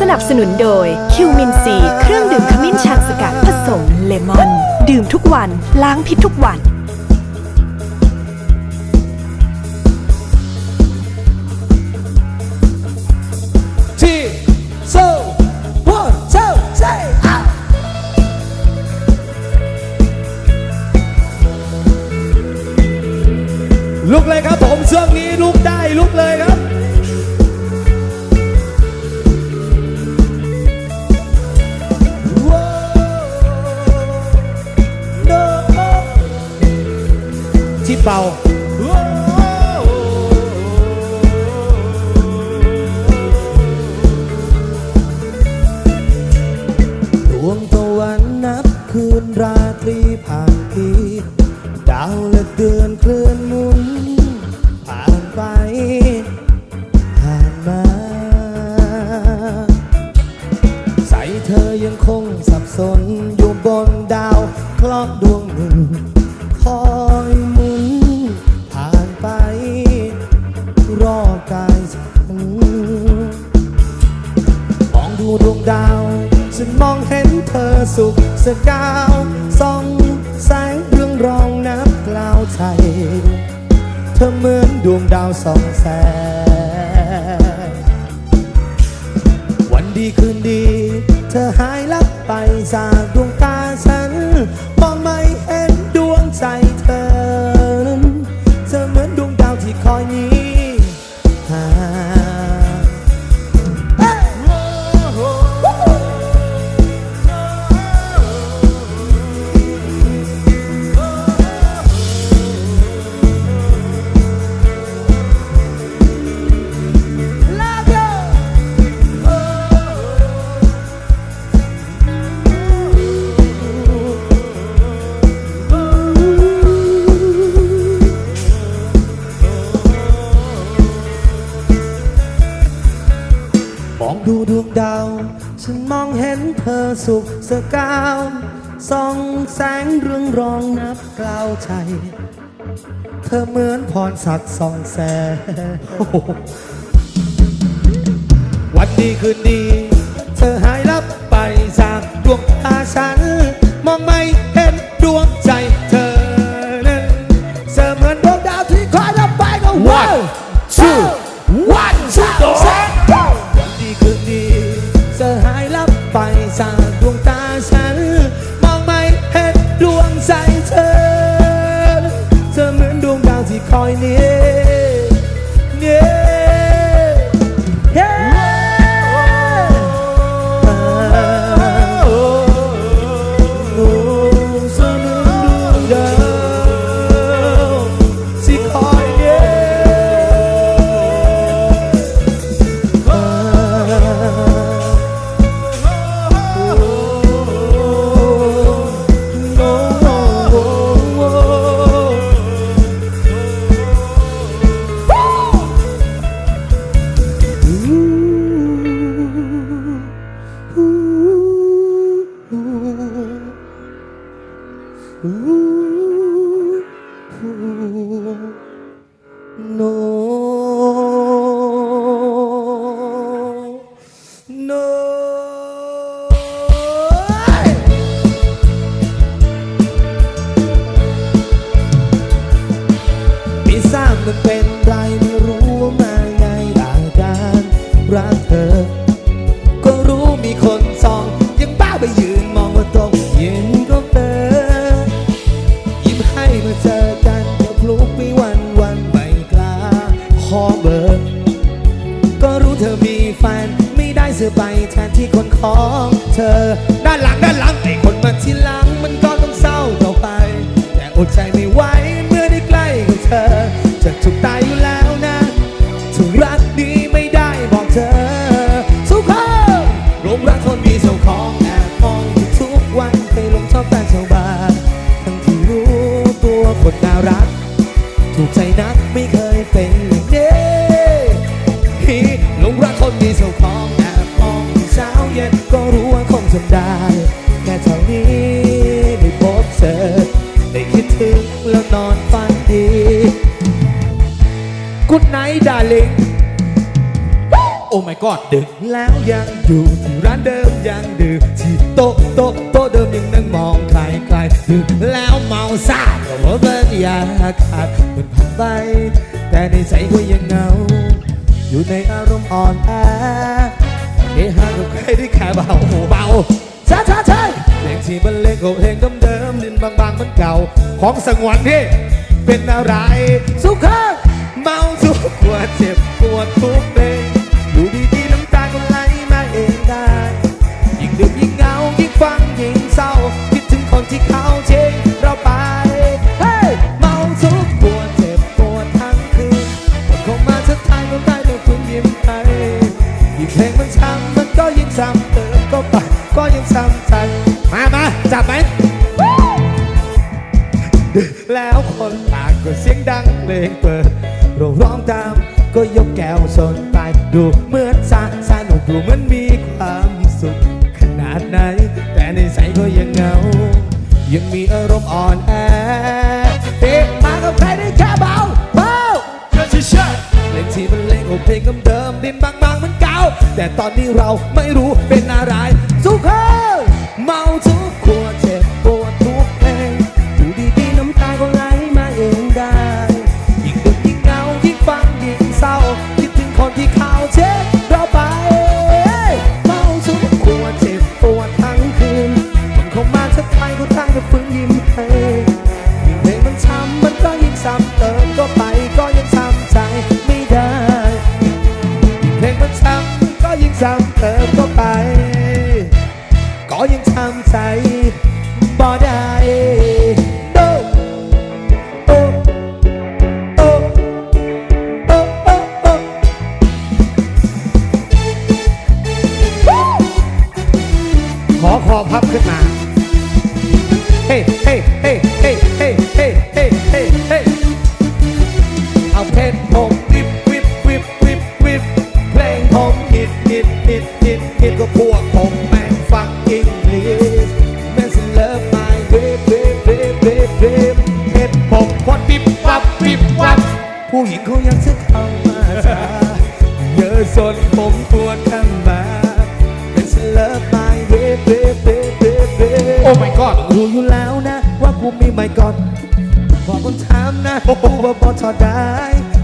สนับสนุนโดยคิวมินซีเครื่องดื่มขมิ้นชันสกัดผสมเลมอน ดื่มทุกวันล้างพิษทุกวัน 里盘。 เธอเหมือนพรสัตดิ์ส่องแสนวันดีคืนดี Oh. กูดไนท์ดาลิงโอ้ my god ดึกแล้วยังอยู่ที่ร้านเดิมยังดื่มที่โต๊ะโต๊ะโต๊ะเดิมยังนั่งมองใครใครดึกแล้วเมาซาก็เพราะเบิรนยาขาดเป็นผ่านไป แต่ในใจก็ยังเงา อยู่ในอารมณ์อ่อนแอเฮฮากับใครที่แขาเบาโอ้เบาช้าช้าช้าเพลงที่มันเล่นกับเพลงเดิมเดิมดินบางๆมันเก่า ของสงวนที่เป็นอะไรสุขา ปวดเจ็บปวดทุกเพลงอยู่ดีๆน้ำตาก็ไหลมาเองได้ ยิ่งดึกยิ่งเหงายิ่งฟังยิ่งเศร้า คิดถึงคนที่เขาเชงเราไปเฮ้ยเมาทุกปวดเจ็บปวดทั้งคืนคนคงมาทักทายก็ได้แต่คุณยิ้มให้ยิ่งเพลงมันช้ำมันก็ยิ่งซ้ำเติมก็ไปก็ยังซ้ำใจมามาจับไหมแล้วคนปากก็เสียงดังเพลงเปิด เราร้องตามก็ยกแก้วชนไป ดูเหมือนสาสนุกดูเหมือนมีความสุข ขนาดไหน แต่ในใจก็ยังเหงา ยังมีอารมณ์อ่อนแอเด็กมากับใครได้แค่เบาเบาก็ช่ใช่เพลงที่มันเล่นโอเพลงเดิมๆดินบางๆเหมันเก่าแต่ตอนนี้เราไม่รู้เป็นอะไรสุขเผมควันวิบวับวิบวับผู้หญิงเขายังจะเข้ามาช้าเยอะจนผมปวดข้างมาเป็นสิเลิฟไม่เว็บเว็บเว็บเว็บเว็บโอ้ my god รู้อยู่แล้วนะ ว่ากูมีไม่ก่อนบอกคนถามนะกูว่าบอทอได้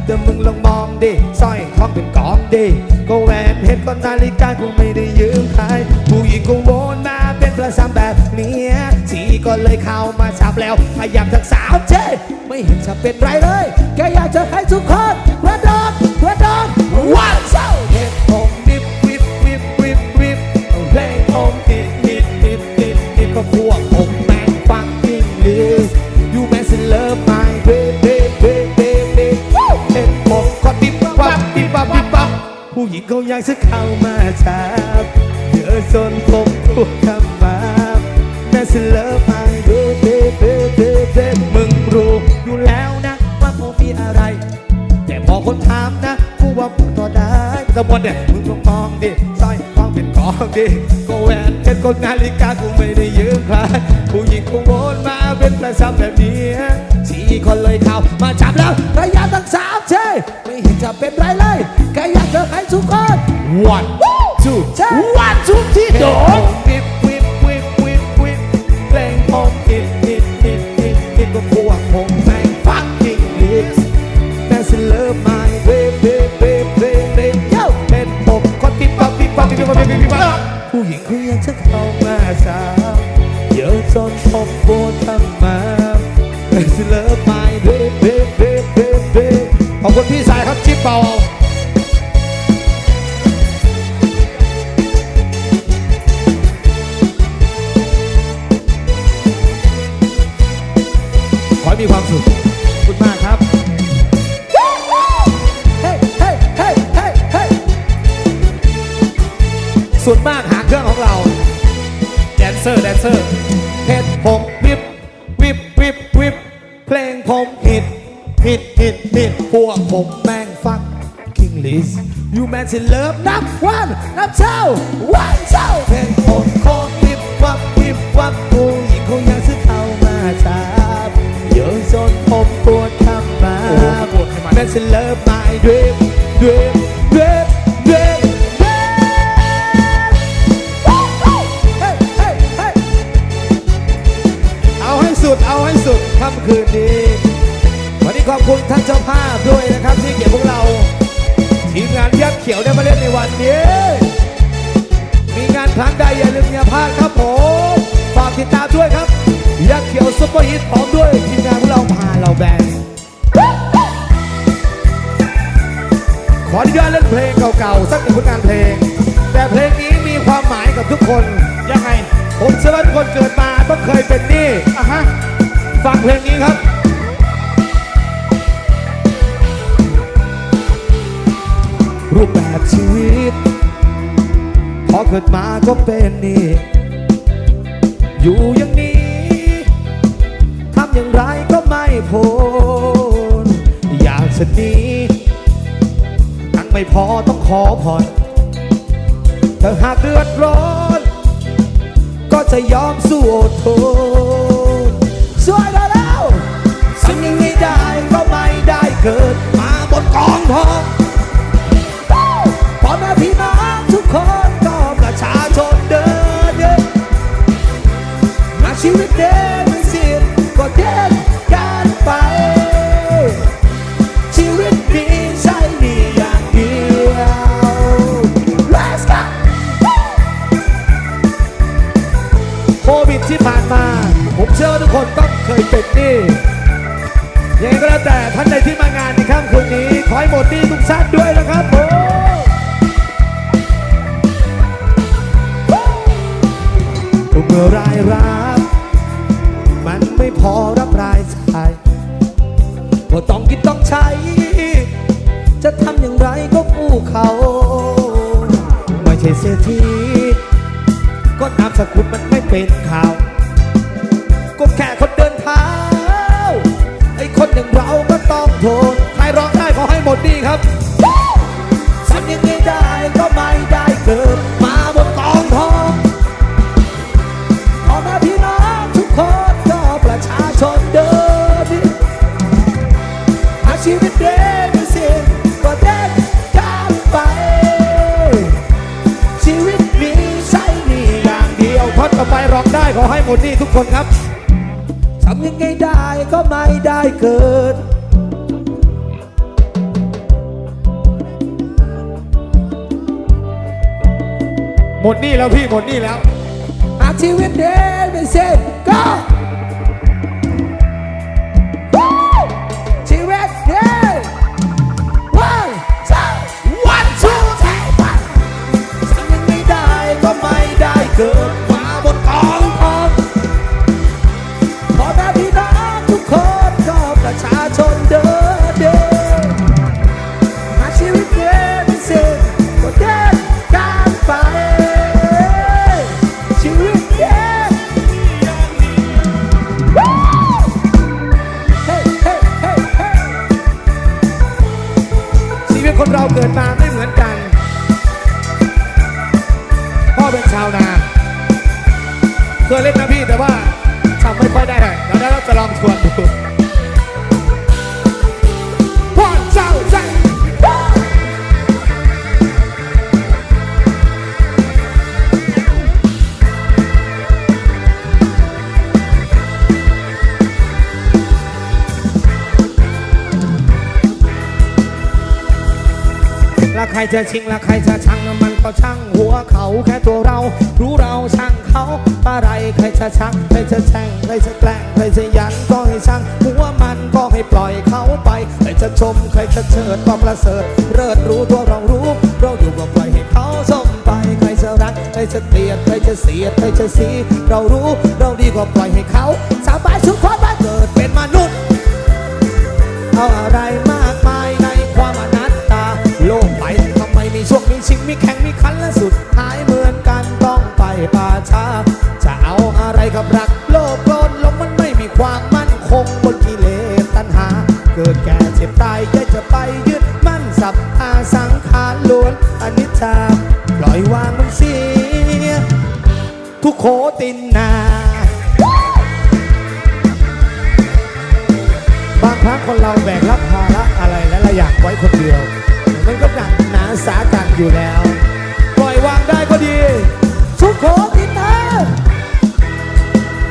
แต่มึงลองมองดิสร้อยทองเป็นกองดิก็แหวนเพชรก็นาฬิกากูไม่ได้ยืมใครผู้หญิงก็โวนมา เป็นประจำแบบนี้ยทีก็เลยเข้ามาชับแล้วพยายามทักสาวเจ้ไม่เห็นจะเป็นไรเลยแค่อยากจะให้ทุกคนกระโดดกระโดดวันเสาร์เห็นผมวิบวิบวิบวิบวิบเพลงผมฮิตฮิตฮิตฮิตฮิตก็พวกผมแม่งฟังอังกฤษ You mess in love my baby baby baby เห็นผมก็ปิ๊บปั๊บปิ๊บปั๊บปิ๊บปั๊บผู้หญิงเขายังจะเข้ามาจับเยอะจนผมถูกทำ มา Mess in love my baby baby baby มึงรู้อยู่แล้วนะว่าผมมีอะไร แต่พอคนถามนะกูว่ามึงก็ได้ต่วันเนี่ยมึงลองมองดิสร้อยทองเป็นของดิก็แหวนเพชรก็นาฬิกากูไม่ได้ยืมใครผู้หญิงกูโวนมาเป็นประจำแบบนี้สี่คนเลยเข้ามาจับแล้วพยายามทั้งสามเช่ไม่เห็นจะเป็นไรเลยแค่อยากจะให้ทุกคน one two one two ที่โผมฮิตฮิตฮิตฮิตฮิตก็พวกผมแม่งฟังกิ้งลิส That's love my baby baby baby yo เป็นผมคนที่ปั๊บปิ๊บปั๊บปิ๊บปั๊บปิ๊บปั๊บผู้หญิงเขาอยังจะเข้ามาสาวเยอะจนผมปวดทั้งมา That's love my baby baby baby ขอบคุณพี่สายครับจิ๊บเบา มีความสุขขอบคุณมากครับเฮ้ยเฮ้ยเฮ้ยเฮ้ยเฮ้ยส่วนมากหางเครื่องของเรา แดนเซอร์แดนเซอร์เพชรผมวิบวิบวิบวิบเพลงผมฮิตฮิตฮิตฮิตพวกผมแม่งฟัก King Liz You man สิเลิฟนับวันนับเช้าวันเช้าเพลง รูปแบบชีวิต พอเกิดมาก็เป็นนี่ อยู่อย่างนี้ทำอย่างไรก็ไม่พ้นอยากจะหนีทั้งไม่พอต้องขอผ่อนแต่หากเดือดร้อน ก็จะยอมสู้อดทนช่วยได้แล้วสิ่งยังไม่ได้ก็ไม่ได้เกิดมาบนกองทอง พี่น้องทุกคนก็ประชาชนเดินเดินหาชีวิตเดินไม่สิ้นก็เดินกันไป ชีวิตมีใช่ดีอย่างเดียว Let's go โควิดที่ผ่านมา ผมเชื่อว่าทุกคนต้องเคยเป็นหนี้ยังไงก็แล้วแต่ท่านใดที่มางานในค่ำคืนนี้ ขอให้หมดหนี้ทุกท่านด้วย มื่อรายรับ มันไม่พอรับรายจ่ายก็ต้องกินต้องใช้ จะทำอย่างไรก็กู้เขา ไม่ใช่เศรษฐีก็นามสกุลมันไม่เป็นข่าว ก็แค่คนเดินเท้า ไอ้คนอย่างเราก็ต้องทนใครร้องได้ขอให้หมดดีครับทำยังไงได้ก็ไม่ได้ ได้ขอให้หมดนี่ทุกคนครับทำยังไงได้ก็ไม่ได้เกิดหมดนี่แล้วพี่หมดนี่แล้ว หากชีวิตเดินเป็นเส้นก็ และใครจะชิงและใครจะชังมันก็ช่างหัวเขาแค่ตัวเรา รู้เราช่างเขาอะไรใครจะชังใครจะแช่งใครจะแกล้งใครจะยันก็ให้ช่างหัวมันก็ให้ปล่อยเขาไปใครจะชมใครจะเชิดก็ประเสริฐเลิศรู้ตัวเรารู้เราอยู่ก็ปล่อยให้เขาชมไปใครจะรักใครจะเกลียดใครจะเสียดใครจะสีเรารู้เราดีก็ปล่อยให้เขาสบายสุขความบ้าเกิดเป็นมนุษย์เอาอะไร มีแข่งมีขันและสุดท้ายเหมือนกันต้องไปป่าช้า จะเอาอะไรกับรักโลกโกรธลมมันไม่มีความมั่นคงบนกิเลสตัณหา เกิดแก่เจ็บตายแกจะไปยึดมั่นสับอาสังขารล้วนอนิจจาปล่อยวางมันเสียทุกโคตินนาบางครั้งคนเราแบกรับภาระอะไรและละอย่างไว้คนเดียวมันก็หนักหน สากันอยู่แล้ว ปล่อยวางได้ก็ดี ทุกคนทิศเธอ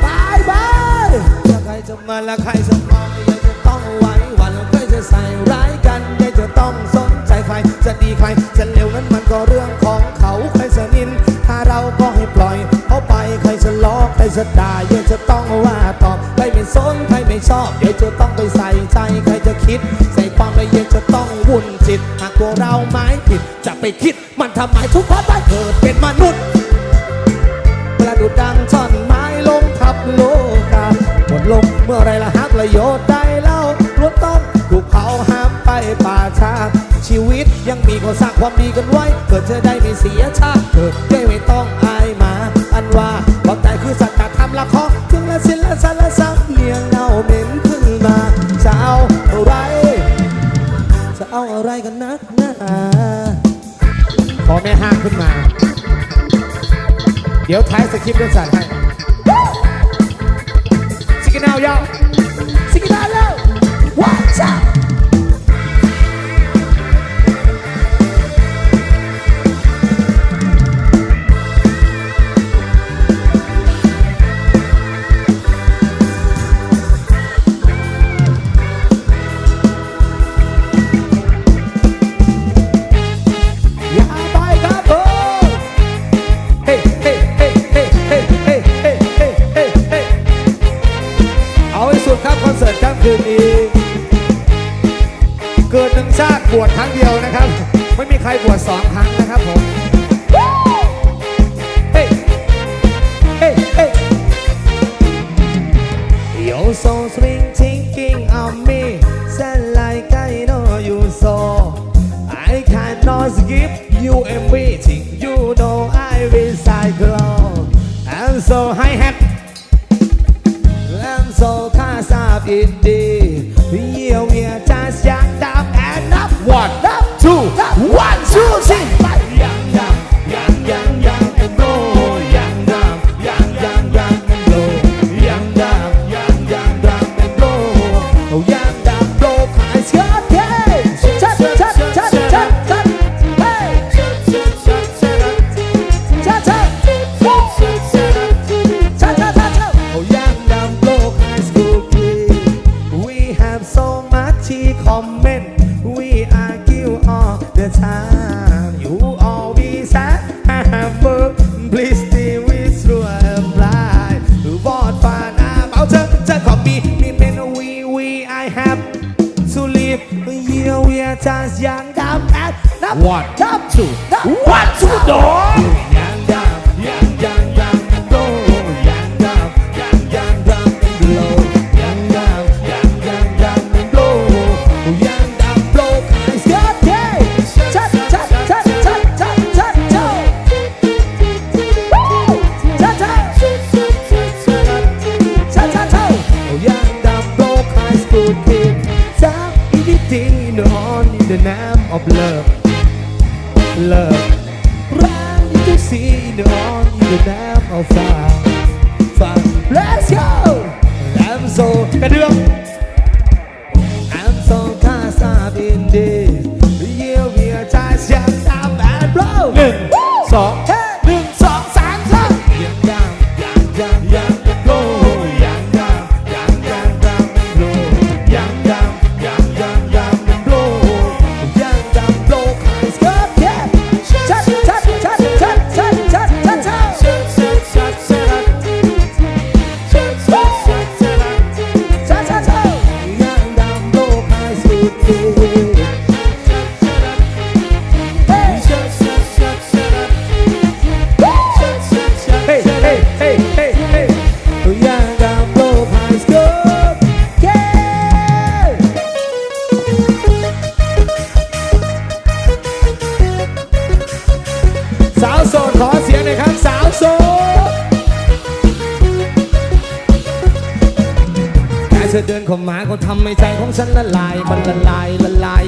บายบายจะใครจะมาและใครจะมองอยากจะต้องไว้วันใครจะใส่ร้ายกันอยากจะต้องสนใจใครจะดีใครจะเลวนั้นมันก็เรื่องของเขาใครจะนิน ถ้าเราก็ให้ปล่อยเขาไปใครจะล้อใครจะด่าอยากจะต้องว่าตอบใครไม่สนใครไม่ชอบอยากจะต้องไปใส่ใจใครจะคิด จะต้องวุ่นจิต หากตัวเราไม่ผิด จะไปคิดมันทำไมทุกข์เพราะเกิดเป็นมนุษย์ ประดุดดังช่อนไม้ลงทับโลกาหมดลงเมื่อไรละหักประโยชน์ได้เล่าล้วนต้องถูกเผาห้ามไปป่าชาชีวิตยังมีคนสร้างความดีกันไว้ เกิดจะได้ไม่เสียชาติเกิดได้ไม่ต้องอายมา อันว่า ดี๋ยวท้ายสคริปต์เรื่สั่ให้ 致敬。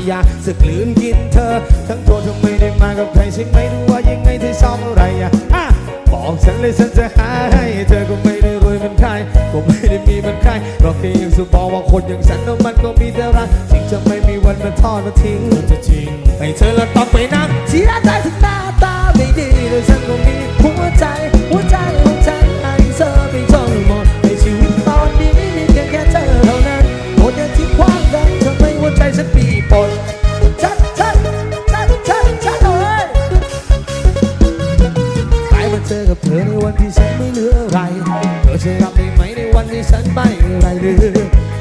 อยากจะกลืนกินเธอ ทั้งตัวเธอไม่ได้มากับใครฉันไม่รู้ว่ายังไงเธอชอมอะไรอะบอกฉันเลยฉันจะหาให้เธอก็ไม่ได้รวยเหมือนใครก็ไม่ได้มีเหมือนใครก็แค่ยังสุบอกว่าคนอย่างฉันมันก็มีแต่รักจริงจะไม่มีวันมาทอดมาทิ้งจะทิ้งให้เธอละต้องไปนั่งเสียใจถึงหน้าตาไม่ดีแต่ฉันก็มีหัวใจหัวใจ ฉันไม่ไรหรือ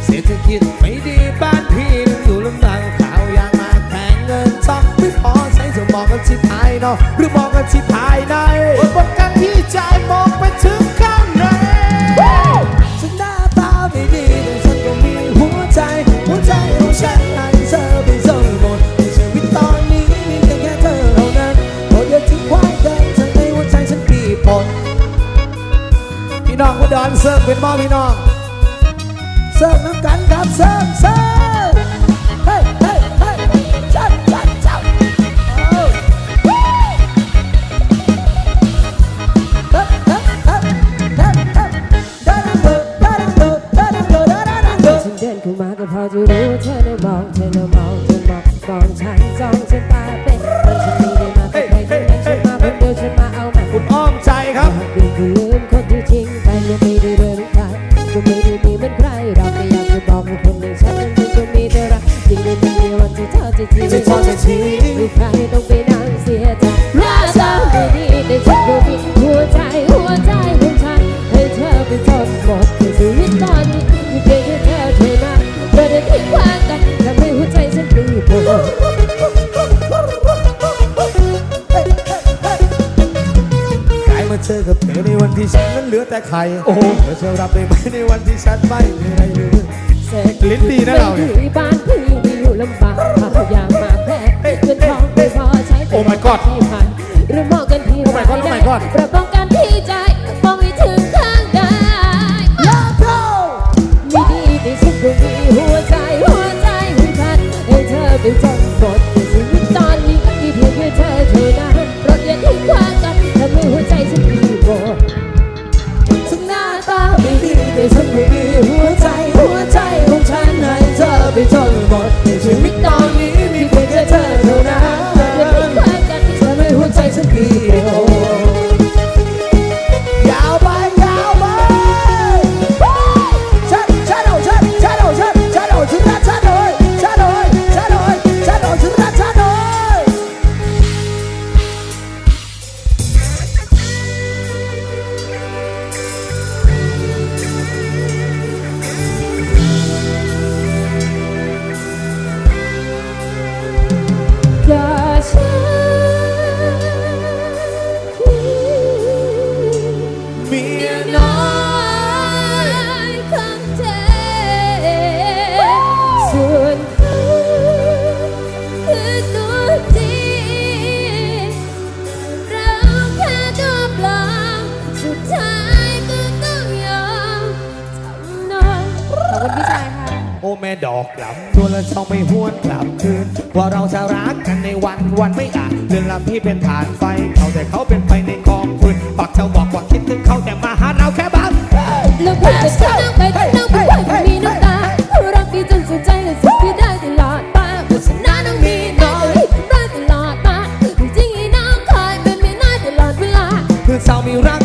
เศรษฐกิจไม่ดีบ้านพี่นั้นอยู่ลำบากข่าวยางมากแพงเงินทองไม่พอใช้จะมองกันที่ภายนอกหรือมองกันที่ภายในบนกันที่ใจมองไปถึงข้างในฉันหน้าตาไม่ดีแต่ฉันก็มีหัวใจ หัวใจของฉันให้เธอไปจนหมดในชีวิตตอนนี้มีเพียงแค่เธอเท่านั้นโปรดอย่าทิ้งไว้เดินเธอในหัวใจฉันปีปนพี่น้องอุดรเสิร์ฟเป็นบ่พี่น้อง เสริมน้ำกันครับเสริมเสริม อยากจะบอกว่าคนอย่างฉันนั้นมันก็มีแต่รักที่ได้ไม่มีวันที่เธอจะทิ้งที่เธอจะทิ้งไม่ใครต้องไปนั่งเสียใจว่าเธอไม่ดีแต่ฉันก็มีหัวใจหัวใจของฉันให้เธอไปจนหมดในชีวิตตอนนี้มีเพียงแค่เธอเท่านั้นเธอได้ทิ้งขวางกันทำให้หัวใจฉันปลีโปร่งกลายมาเจอกับเธอในวันที่ฉันนั้นเหลือแต่ไข่โอ้โหเธอจะรับได้ไหมในวันที่ฉันไม่มีอะไรเลยเศรษฐกิจ ลิ้นดีนะเราเนี่ยไม่ดีบ้านพี่มีอยู่ลำบากข้าวอย่างมากแพงเงินทองไม่พอใช้โอ้ my god ที่ผ่านหรือมองกันที่โอ้ my god โอ้ my god ประป้องกันที่ใจมองไม่ถึงข้างกายมีดีแต่ฉันก็มีหัวใจหัวใจของฉันให้เธอไปจนหมดในชีวิตตอนนี้มีเพียงแค่เธอ ไม่ดีแต่ฉันไม่มีหัวใจหัวใจของฉันให้เธอไปจนหมดในชีวิตต อาจเรื่องราวพี่เป็นฐานไฟเขาแต่เขาเป็นไฟในกองฟืนปากจะบอกว่าคิดถึงเขาแต่มาหาเราแค่บ้างแล้วพูดแต่ฉันนั่งไปฉันนั่งไปไม่มีน้ำตารักพี่จนสุดใจและสุดพี่ได้ตลอดตาเพราะฉะต้องมีน้อยรักตลอดมาจริงๆให้น้องคอยเป็นไม่น้อยตลอดเวลาคือเศร้ามีรัก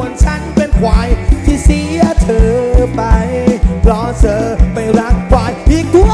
วนฉันเป็นควายที่เสียเธอไป เพราะเธอไม่รักควายอีกตัว